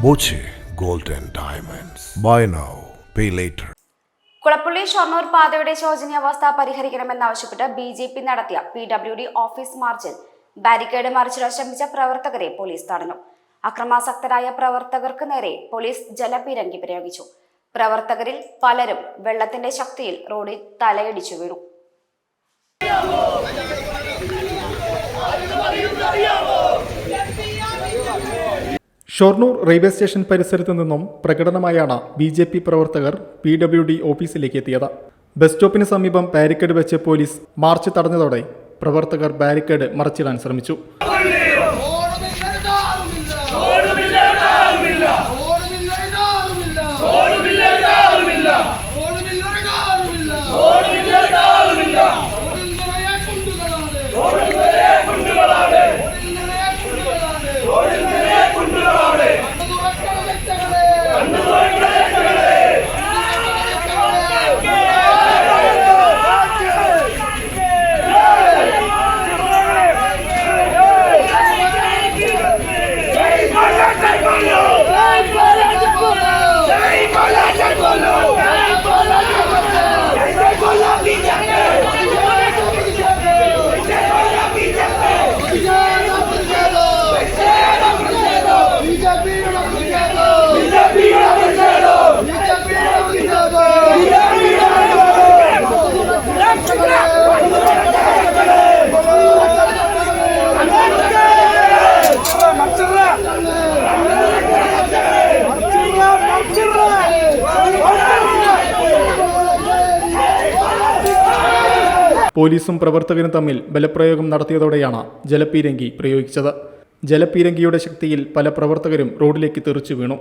Boche gold and Diamonds. Buy now, pay later. Kulappully Shoranur പാതയുടെ ശോചനീയാവസ്ഥ പരിഹരിക്കണമെന്നാവശ്യപ്പെട്ട് B J P നടത്തിയ P W D office മാർച്ചിൽ barricade മറിച്ചിടാൻ ശ്രമിച്ച പ്രവർത്തകരെ പോലീസ് തടഞ്ഞു അക്രമാസക്തരായ പ്രവർത്തകർക്ക് നേരെ പോലീസ് ജലപീരങ്കി പ്രയോഗിച്ചു പ്രവർത്തകരിൽ പലരും വെള്ളത്തിന്റെ ശക്തിയിൽ റോഡിൽ തലയിടിച്ചു വീണു ഷൊർണൂർ റെയിൽവേ സ്റ്റേഷൻ പരിസരത്ത് നിന്നും പ്രകടനമായാണ് ബി ജെ പി പ്രവർത്തകർ പി ഡബ്ല്യു ഡി ഓഫീസിലേക്ക് എത്തിയത്. ബസ് സ്റ്റോപ്പിന് സമീപം ബാരിക്കേഡ് വെച്ച് പോലീസ് മാർച്ച് തടഞ്ഞതോടെ പ്രവർത്തകർ ബാരിക്കേഡ് മറച്ചിടാൻ ശ്രമിച്ചു. പോലീസും പ്രവർത്തകരും തമ്മിൽ ബലപ്രയോഗം നടത്തിയതോടെയാണ് ജലപീരങ്കി പ്രയോഗിച്ചത്. ജലപീരങ്കിയുടെ ശക്തിയിൽ പല പ്രവർത്തകരും റോഡിലേക്ക് തെറിച്ചു വീണു.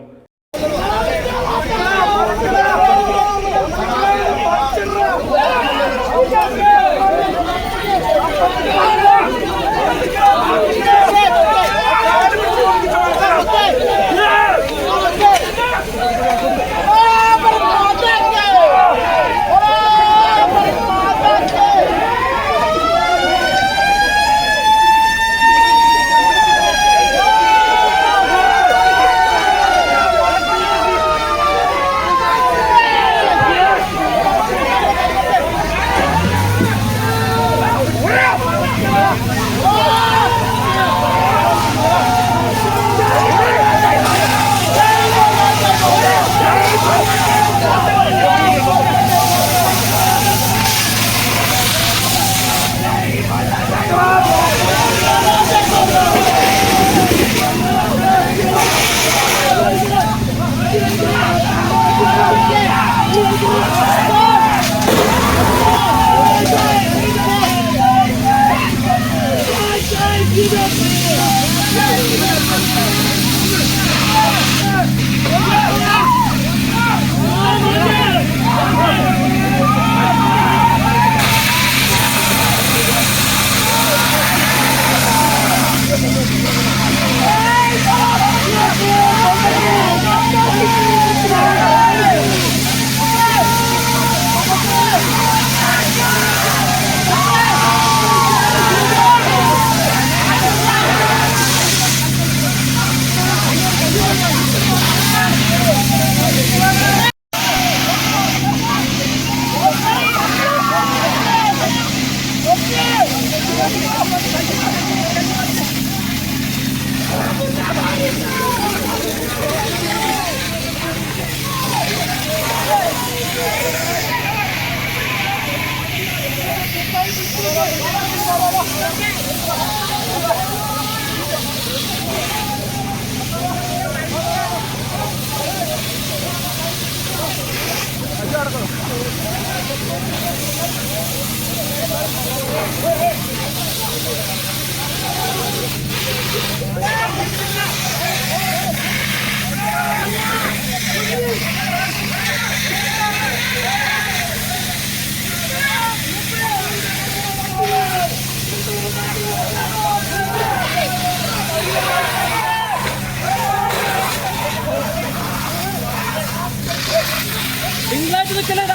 Oh,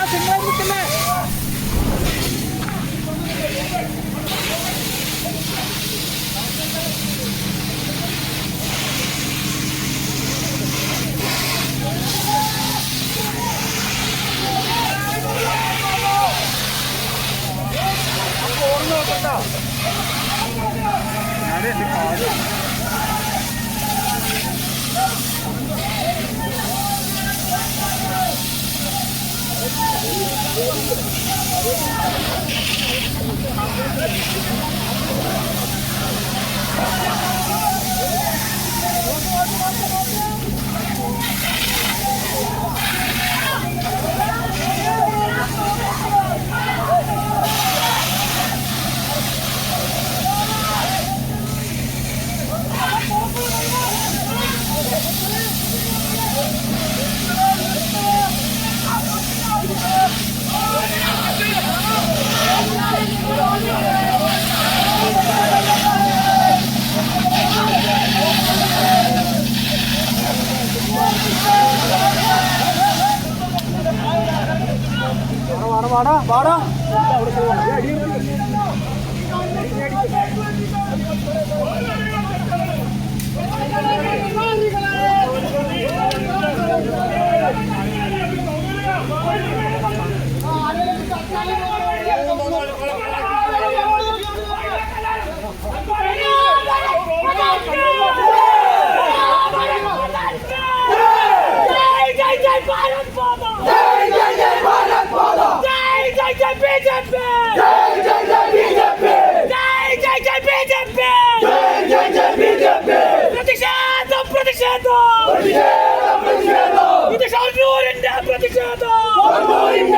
แล้วถึงแล้วถึงแล้วあれ、でかい。Thank you. வாடா வாடா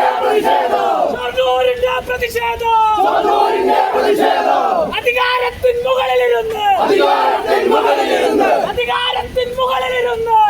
പ്രതിഷേധം ഷൊർണൂരിന്റെ പ്രതിഷേധം അധികാരത്തിൻ മുകളിലിരുന്ന്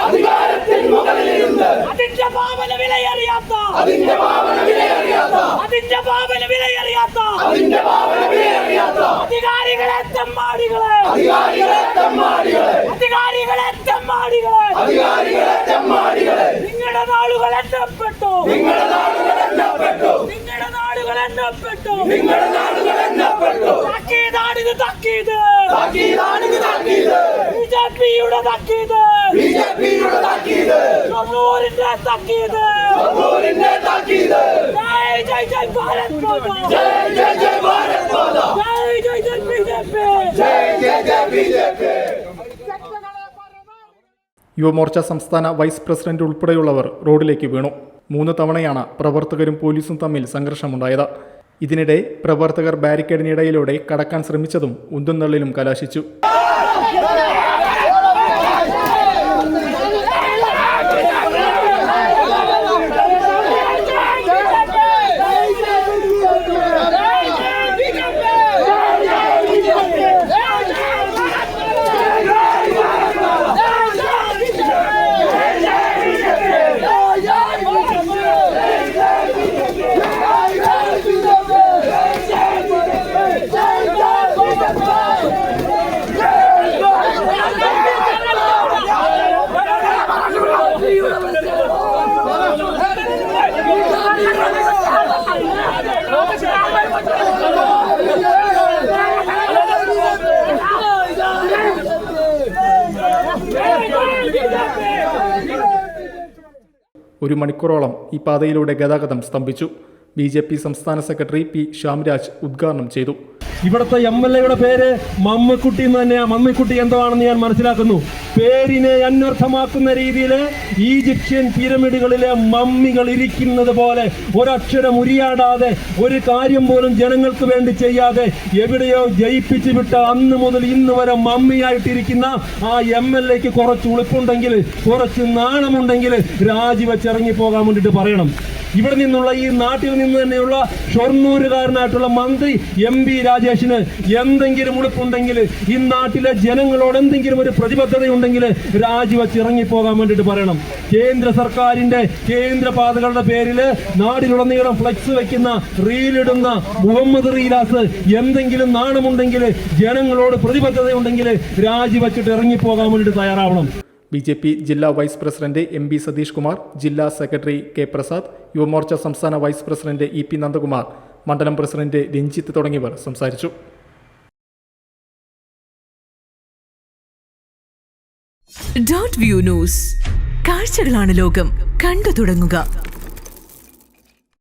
അധികാരത്തിൻ മുകളിലിരുന്ന് അതിന്റെ പാപന വിലയറിയാത്ത അതിന്റെ പാപന വിലയറിയാത്ത അതിന്റെ പാപന വിലയറിയാത്ത അതിന്റെ പാപന വിലയറിയാത്ത അധികാരികളെ തെമ്മാടികളെ. അധികാരികളെ തെമ്മാടികളെ. അധികാരികളെ തെമ്മാടികളെ. അധികാരികളെ തെമ്മാടികളെ നിങ്ങളുടെ നാളുകൾ എണ്ണപ്പെട്ടു നിങ്ങളുടെ നാളുകൾ എണ്ണപ്പെട്ടു നിങ്ങളുടെ നാളുകൾ എണ്ണപ്പെട്ടു നിങ്ങളുടെ നാളുകൾ എണ്ണപ്പെട്ടു തക്കീതാണിത് തക്കീത്. തക്കീതാണിത് തക്കീത്. ബി ജെ പിയുടെ തക്കീത്. ബി ജെ പിയുടെ തക്കീത്. കണ്ണൂരിന്റെ തക്കീത്. കണ്ണൂരിന്റെ തക്കീത്. ജയ് ജയ് ജയ് ഭാരത് മാതാ. ജയ് ജയ് ജയ് ഭാരത് മാതാ. ജയ് ജയ് ജയ് ബിജെപി. ജയ് ജയ് ജയ് ബിജെപി. യുവമോർച്ച സംസ്ഥാന വൈസ് പ്രസിഡന്റ് ഉൾപ്പെടെയുള്ളവർ റോഡിലേക്ക് വീണു. മൂന്ന് തവണയാണ് പ്രവർത്തകരും പോലീസും തമ്മിൽ സംഘർഷമുണ്ടായത്. ഇതിനിടെ പ്രവർത്തകർ ബാരിക്കേഡിനിടയിലൂടെ കടക്കാൻ ശ്രമിച്ചതും ഉന്തുന്നള്ളിലും കലാശിച്ചു. ഒരു മണിക്കൂറോളം ഈ പാതയിലൂടെ ഗതാഗതം സ്തംഭിച്ചു. ബി സംസ്ഥാന സെക്രട്ടറി പി ശ്യാംരാജ് ഉദ്ഘാടനം ചെയ്തു. ഇവിടുത്തെ എം എൽ എയുടെ പേര് മമ്മക്കുട്ടി എന്ന് തന്നെയാണ് മമ്മിക്കുട്ടി എന്താണെന്ന് ഞാൻ മനസ്സിലാക്കുന്നു. പേരിനെ അന്വർത്ഥമാക്കുന്ന രീതിയിൽ ഈജിപ്ഷ്യൻ പിരമിഡുകളിലെ മമ്മികൾ ഇരിക്കുന്നത് പോലെ ഒരക്ഷരം ഉരിയാടാതെ ഒരു കാര്യം പോലും ജനങ്ങൾക്ക് വേണ്ടി ചെയ്യാതെ എവിടെയോ ജയിപ്പിച്ചു വിട്ട അന്ന് മുതൽ ഇന്ന് വരെ മമ്മിയായിട്ടിരിക്കുന്ന ആ എം എൽ എക്ക് കുറച്ച് ഉളിപ്പുണ്ടെങ്കിൽ കുറച്ച് നാണമുണ്ടെങ്കിൽ രാജിവെച്ചിറങ്ങി പോകാൻ വേണ്ടിയിട്ട് പറയണം. ഇവിടെ നിന്നുള്ള ഈ നാട്ടിൽ നിന്ന് തന്നെയുള്ള ഷൊർണൂരുകാരനായിട്ടുള്ള മന്ത്രി എം പി രാജേഷിന് എന്തെങ്കിലും ഉളുപ്പുണ്ടെങ്കിൽ ഈ നാട്ടിലെ ജനങ്ങളോട് എന്തെങ്കിലും ഒരു പ്രതിബദ്ധതയുണ്ടെങ്കിൽ രാജിവെച്ച് ഇറങ്ങിപ്പോകാൻ വേണ്ടിയിട്ട് പറയണം. കേന്ദ്ര സർക്കാരിന്റെ കേന്ദ്ര പാതകളുടെ പേരിൽ നാടിലുടനീളം ഫ്ലക്സ് വെക്കുന്ന റീലിടുന്ന മുഹമ്മദ് റീലാസ് എന്തെങ്കിലും നാണമുണ്ടെങ്കിൽ ജനങ്ങളോട് പ്രതിബദ്ധതയുണ്ടെങ്കിൽ രാജിവെച്ചിട്ട് ഇറങ്ങിപ്പോകാൻ വേണ്ടിയിട്ട് തയ്യാറാവണം. ബി ജെ പി ജില്ലാ vice president M B Satheesh Kumar ജില്ലാ സെക്രട്ടറി കെ പ്രസാദ് യുവമോർച്ച സംസ്ഥാന vice president E P Nandakumar മണ്ഡലം പ്രസിഡന്റ് രഞ്ജിത്ത് തുടങ്ങിയവർ സംസാരിച്ചു. ഡോട്ട് വ്യൂ ന്യൂസ് കാഴ്ചകളാണ് ലോകം. കണ്ടു തുടങ്ങുക.